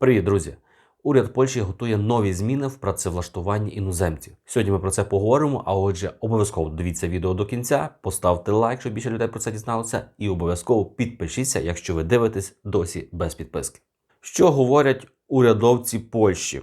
Привіт, друзі! Уряд Польщі готує нові зміни в працевлаштуванні іноземців. Сьогодні ми про це поговоримо. А отже, обов'язково дивіться відео до кінця, поставте лайк, щоб більше людей про це дізналося, і обов'язково підпишіться, якщо ви дивитесь досі без підписки. Що говорять урядовці Польщі?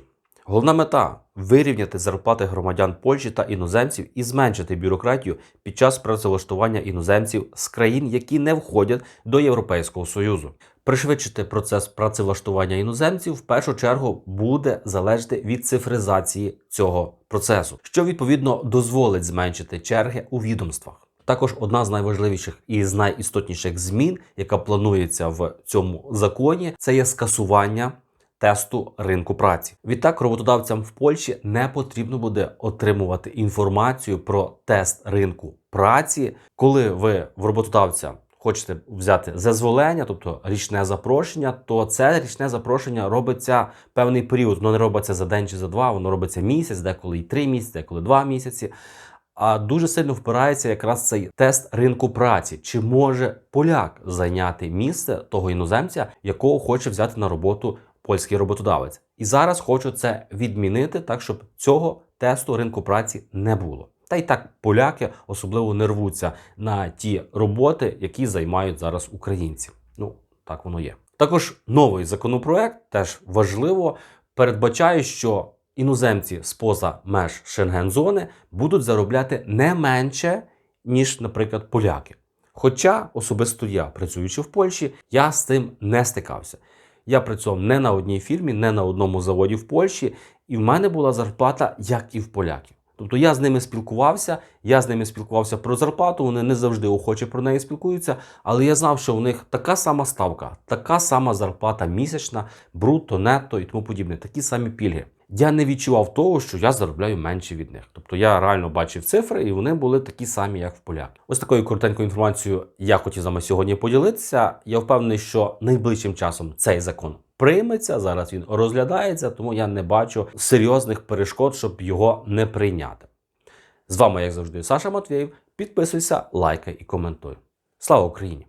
Головна мета вирівняти зарплати громадян Польщі та іноземців і зменшити бюрократію під час працевлаштування іноземців з країн, які не входять до Європейського Союзу. Пришвидшити процес працевлаштування іноземців в першу чергу буде залежати від цифризації цього процесу, що відповідно дозволить зменшити черги у відомствах. Також одна з найважливіших і з найістотніших змін, яка планується в цьому законі, це є скасування тесту ринку праці. Відтак, роботодавцям в Польщі не потрібно буде отримувати інформацію про тест ринку праці, коли ви в роботодавця. Хочете взяти зазволення, тобто річне запрошення, то це річне запрошення робиться певний період. Воно не робиться за день чи за два, воно робиться місяць, деколи і три місяці, деколи два місяці. А дуже сильно впирається якраз цей тест ринку праці. Чи може поляк зайняти місце того іноземця, якого хоче взяти на роботу польський роботодавець? І зараз хочу це відмінити так, щоб цього тесту ринку праці не було. Та й так поляки особливо не рвуться на ті роботи, які займають зараз українці. Ну так воно є. Також новий законопроект теж важливо передбачає, що іноземці з поза меж Шенген-зони будуть заробляти не менше, ніж, наприклад, поляки. Хоча особисто я, працюючи в Польщі, я з цим не стикався. Я працював не на одній фірмі, не на одному заводі в Польщі, і в мене була зарплата, як і в поляків. Тобто я з ними спілкувався, я з ними спілкувався про зарплату, вони не завжди охоче про неї спілкуються, але я знав, що у них така сама ставка, така сама зарплата місячна, брутто, нетто і тому подібне, такі самі пільги. Я не відчував того, що я заробляю менше від них. Тобто я реально бачив цифри, і вони були такі самі, як в поляків. Ось такою коротенькою інформацією я хотів з вами сьогодні поділитися. Я впевнений, що найближчим часом цей закон прийметься. Зараз він розглядається, тому я не бачу серйозних перешкод, щоб його не прийняти. З вами, як завжди, Саша Матвєєв. Підписуйся, лайкай і коментуй. Слава Україні!